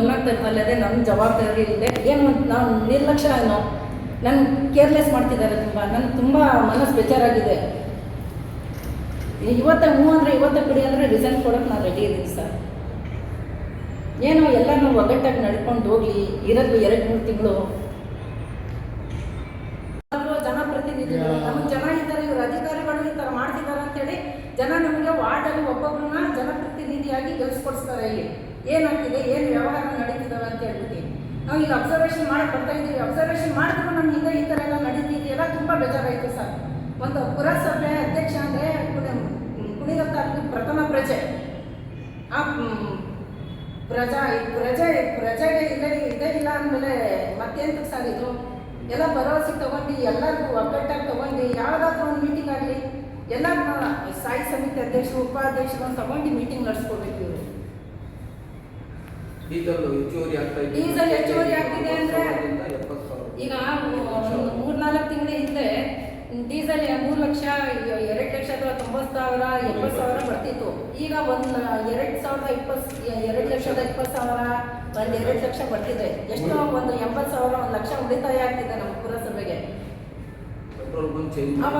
ಗಮನಕ್ಕೆ ತರ್ತಲ್ಲದೆ ನನ್ನ ಜವಾಬ್ದಾರಿ ಇದೆ. ಏನು ನಾವು ನಿರ್ಲಕ್ಷ್ಯ ಏನೋ? ನನ್ನ ಕೇರ್ಲೆಸ್ ಮಾಡ್ತಿದ್ದಾರೆ ತುಂಬ. ನನಗೆ ತುಂಬ ಮನಸ್ಸು ಬೇಜಾರಾಗಿದೆ. ಇವತ್ತೇ ಹ್ಞೂ ಅಂದರೆ ಇವತ್ತೇ ಬಿಡಿ ಅಂದರೆ ರಿಸಲ್ಟ್ ಕೊಡೋಕೆ ನಾನು ರೆಡಿ ಇದ್ದೀನಿ ಸರ್ ಏನೋ ಎಲ್ಲನೂ ಒಗ್ಗಟ್ಟಾಗಿ ನಡ್ಕೊಂಡು ಹೋಗಿ ಇರೋದು ಎರಡು ಮೂರು ತಿಂಗಳು. ಜನಪ್ರತಿನಿಧಿಯಾಗಿ ಗೆಲ್ಸ್ಕೊಡ್ಸ್ತಾರೆ ಇಲ್ಲಿ. ಏನಾಗ್ತಿದೆ, ಏನು ವ್ಯವಹಾರ ನಡೀತಿದ್ದಾವೆ ಅಂತ ಹೇಳ್ಬಿಟ್ಟು. ನಾವು ಈಗ ಅಬ್ಸರ್ವೇಷನ್ ಮಾಡಿ ಬರ್ತಾ ಇದ್ದೀವಿ. ಅಬ್ಸರ್ವೇಷನ್ ಮಾಡಿದ್ರು ನಮ್ಮ ಹಿಂದೆ ಈ ಥರ ಎಲ್ಲ ನಡೀತಿದೆಯಲ್ಲ, ತುಂಬ ಬೇಜಾರಾಯಿತು ಸರ್. ಒಂದು ಪುರಸಭೆ ಅಧ್ಯಕ್ಷ ಅಂದರೆ ಕುಣಿಗಲ್ ತಾಲೂಕು ಪ್ರಥಮ ಪ್ರಜೆ. ಆ ಪ್ರಜಾ, ಪ್ರಜೆ, ಪ್ರಜೆಗೆ ಇಲ್ಲ ಇದೇ ಇಲ್ಲ ಅಂದಮೇಲೆ ಮತ್ತೇನು ಸರ್ ಇದು? ಎಲ್ಲ ಭರವಸೆ ತಗೊಂಡು, ಎಲ್ಲರಿಗೂ ಒಗ್ಗಟ್ಟಾಗಿ ತಗೊಂಡು, ಯಾವುದಾದ್ರೂ ಒಂದು ಮೀಟಿಂಗ್ ಆಗಲಿ, ಎಲ್ಲ ಸ್ಥಾಯಿ ಸಮಿತಿ ಅಧ್ಯಕ್ಷರು, ಉಪಾಧ್ಯಕ್ಷರು ತಗೊಂಡು ಮೀಟಿಂಗ್ ನಡೆಸ್ಕೊಡ್ಬೇಕು. ಇವರು ಡೀಸೆಲ್ ಹೆಚ್ಚುವರಿ ಆಗ್ತಾ ಇದೆ ಡೀಸೆಲ್ ಹೆಚ್ಚುವರಿ ಆಗ್ತಿದೆ ಅಂದ್ರೆ? ಈಗ ಒಂದು ಮೂರ್ನಾಲ್ಕು ತಿಂಗಳ ಹಿಂದೆ ಡೀಸೆಲ್ ಮೂರು ಲಕ್ಷ ಎರಡು ಲಕ್ಷದ ತೊಂಬತ್ತು ಸಾವಿರ ಎಪ್ಪತ್ತು ಸಾವಿರ ಬರ್ತಿತ್ತು. ಈಗ ಒಂದು ಎರಡು ಸಾವಿರದ ಇಪ್ಪತ್ತು ಎರಡು ಲಕ್ಷದ ಇಪ್ಪತ್ತು ಸಾವಿರ ಒಂದು ಎರಡು ಲಕ್ಷ ಬರ್ತಿದೆ. ಎಷ್ಟೋ ಒಂದು ಎಂಬತ್ತು ಸಾವಿರ ಒಂದು ಲಕ್ಷ ಉಳಿತಾಯ ಆಗ್ತಿದೆ ನಮ್ಮ ಪುರಸಭೆಗೆ.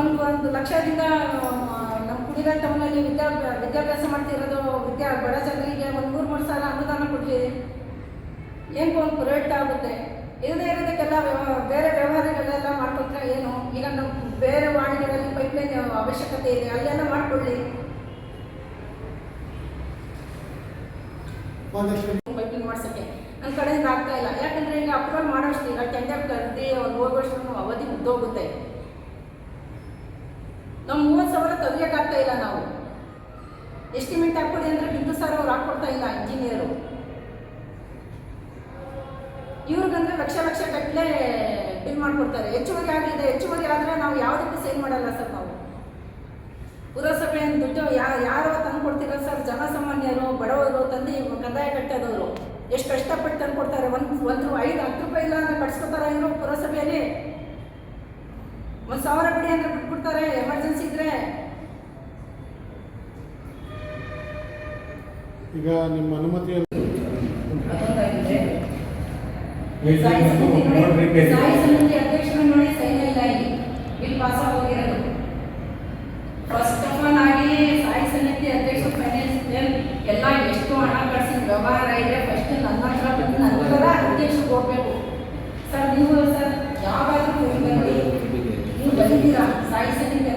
ಒಂದು ಒಂದು ಲಕ್ಷದಿಂದ ನಮ್ಮ ಕುಡಿಗಲ್ ಟೌನಲ್ಲಿ ವಿದ್ಯಾ ವಿದ್ಯಾಭ್ಯಾಸ ಮಾಡ್ತಿರೋದು ವಿದ್ಯಾ ಬಡ ಜನರಿಗೆ ಒಂದು ಸಾವಿರ ಏನು ಒಂದು ಪ್ರೈವೇಟ್ ಆಗುತ್ತೆ ಇಲ್ಲದೆ ಇರೋದಕ್ಕೆಲ್ಲ ಬೇರೆ ವ್ಯವಹಾರಗಳೆಲ್ಲ ಮಾಡ್ಕೊಟ್ರೆ ಏನು ಈಗ ನಮ್ಮ ಬೇರೆ ವಾಣಿಗಳಲ್ಲಿ ಪೈಪ್ಲೈನ್ ಅವಶ್ಯಕತೆ ಇದೆ ಅಲ್ಲೆಲ್ಲ ಮಾಡ್ಕೊಳ್ಳಿ ಪೈಪ್ಲೈನ್ ಮಾಡ್ಸೋಕ್ಕೆ ನನ್ನ ಕಡೆಯಿಂದ ಆಗ್ತಾ ಇಲ್ಲ ಯಾಕಂದ್ರೆ ಈಗ ಅಪ್ರೂವಲ್ ಮಾಡೋಷ್ಟು ಈಗ ಟೆಂಡರ್ ಕರೆದಿ ಒಂದು ಹೋಗೋಷ್ಟು ಅವಧಿ ಮುಗ್ದೋಗುತ್ತೆ ನಮ್ಮ ಮೂವತ್ತು ಸಾವಿರ ತೆಗಿಯೋಕ್ಕಾಗ್ತಾ ಇಲ್ಲ ನಾವು ಎಸ್ಟಿಮೇಟ್ ಹಾಕ್ಕೊಡಿ ಅಂದರೆ ಬಿಂದು ಸರ್ ಅವ್ರು ಹಾಕ್ಕೊಡ್ತಾ ಇಲ್ಲ ಇಂಜಿನಿಯರು ಇವ್ರಿಗಂದ್ರೆ ಲಕ್ಷ ಲಕ್ಷ ಗಟ್ಟಲೆ ಬಿಲ್ ಮಾಡ್ಕೊಡ್ತಾರೆ. ಹೆಚ್ಚುವರಿ ಆಗಿದೆ ಹೆಚ್ಚುವರಿ ಆದರೆ ನಾವು ಯಾವುದಕ್ಕೂ ಸೈನ್ ಮಾಡಲ್ಲ ಸರ್ ನಾವು. ಪುರಸಭೆ ದುಡ್ಡು ಯಾ ಯಾರೋ ತಂದು ಕೊಡ್ತೀರ ಸರ್? ಜನಸಾಮಾನ್ಯರು ಬಡವರು ತಂದು ಕಂದಾಯ ಕಟ್ಟೋದವರು. ಎಷ್ಟು ಕಷ್ಟಪಟ್ಟು ತಂದು ಕೊಡ್ತಾರೆ? ಒಂದು ಒಂದು ಐದು ಹತ್ತು ರೂಪಾಯಿ ಇಲ್ಲ ಅಂದ್ರೆ ಕಟ್ಸ್ಕೊತಾರೆ ಇವರು ಪುರಸಭೆಯಲ್ಲಿ? ಒಂದು ಸಾವಿರ ಬಿಡಿ ಅಂದ್ರೆ ಬಿಟ್ಬಿಡ್ತಾರೆ ಎಮರ್ಜೆನ್ಸಿ ಇದ್ರೆ. ಈಗ ನಿಮ್ಮ Wait, ಸಾಯಿ ಸಮಿತಿ ನೋಡಿ, ಸಾಯಿ ಸಮಿತಿ ಅಧ್ಯಕ್ಷರು ನೋಡಿ ಸೈನ್ಯ ಇಲ್ಲ ಇಲ್ಲಿ ಬಿಲ್ ಪಾಸ್ ಆಗೋಗಿರೋದು ಫಸ್ಟ್ ಆಫ್ ಆಲ್ ಆಗಿ ಸಾಯಿ ಸಮಿತಿ ಫೈನಾನ್ಸ್ ಎಲ್ಲ ಎಷ್ಟು ಹಣ ವ್ಯವಹಾರ ಇದೆ. ಫಸ್ಟ್ ನನ್ನ ಹತ್ರ ಬಂದು ನಂತರ ಅಧ್ಯಕ್ಷರಿಗೆ ಹೋಗ್ಬೇಕು ಸರ್ ನೀವು ಸರ್ ಯಾವಾಗಲೂ ನೀವು ಬಂದಿದ್ದೀರಾ? ಸಾಯಿ ಸಮಿತಿ